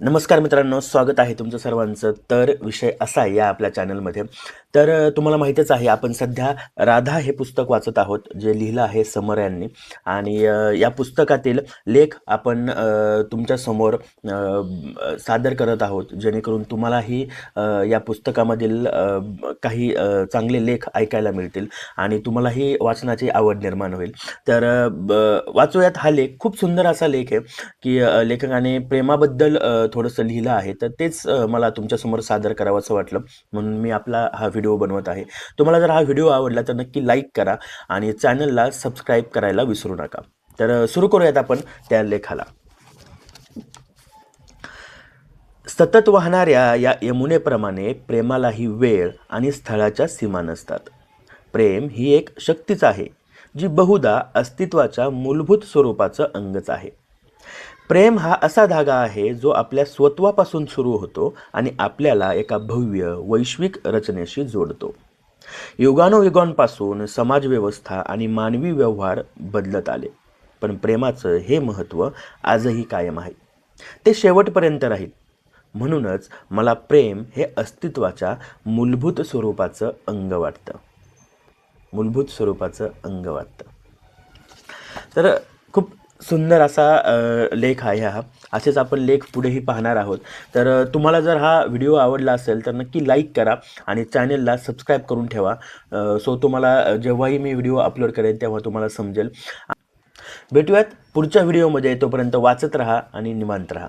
नमस्कार मित्रांनो स्वागत आहे तुमचं सर्वांचं. तर विषय असा आहे या आपल्या चॅनलमध्ये. तर तुम्हाला माहीतच आहे आपण सध्या राधा हे पुस्तक वाचत आहोत जे लिहिलं आहे समर यांनी. आणि या पुस्तकातील लेख आपण तुमच्यासमोर सादर करत आहोत. जेणेकरून तुम्हालाही या पुस्तकामधील काही चांगले लेख ऐकायला मिळतील आणि तुम्हालाही वाचनाची आवड निर्माण होईल. तर ब- वाचूयात हा लेख. खूप सुंदर असा लेख आहे की लेखकाने प्रेमाबद्दल थोडंसं लिहिलं आहे तर तेच मला तुमच्यासमोर सादर करावं असं वाटलं. म्हणून मी आपला हा व्हिडिओ बनवत आहे. तुम्हाला जर हा व्हिडिओ आवडला तर नक्की लाईक करा आणि चॅनलला सबस्क्राईब करायला विसरू नका. तर सुरू करूयात आपण त्या लेखाला. सतत वाहणाऱ्या या यमुनेप्रमाणे प्रेमालाही वेळ आणि स्थळाच्या सीमा नसतात. प्रेम ही एक शक्तीच आहे जी बहुधा अस्तित्वाच्या मूलभूत स्वरूपाचं अंगच आहे. प्रेम हा असा धागा आहे जो आपल्या स्वत्वापासून सुरू होतो आणि आपल्याला एका भव्य वैश्विक रचनेशी जोडतो. युगानुयुगांपासून समाजव्यवस्था आणि मानवी व्यवहार बदलत आले. पण प्रेमाचं हे महत्त्व आजही कायम आहे. ते शेवटपर्यंत राहील. म्हणूनच मला प्रेम हे अस्तित्वाच्या मूलभूत स्वरूपाचं अंग वाटतं. मूलभूत स्वरूपाचं अंग वाटतं. तर खूप सुंदर असा लेख आहे हा. असेच आपण लेख पुढेही पाहणार आहोत. तर तुम्हाला जर हा व्हिडिओ आवडला असेल तर नक्की लाईक करा आणि चॅनलला सबस्क्राईब करून ठेवा. सो तुम्हाला जेव्हाही मी व्हिडिओ अपलोड करेन तेव्हा तुम्हाला समजेल. भेटूयात पुढच्या व्हिडिओमध्ये. तोपर्यंत वाचत राहा आणि निवांत राहा.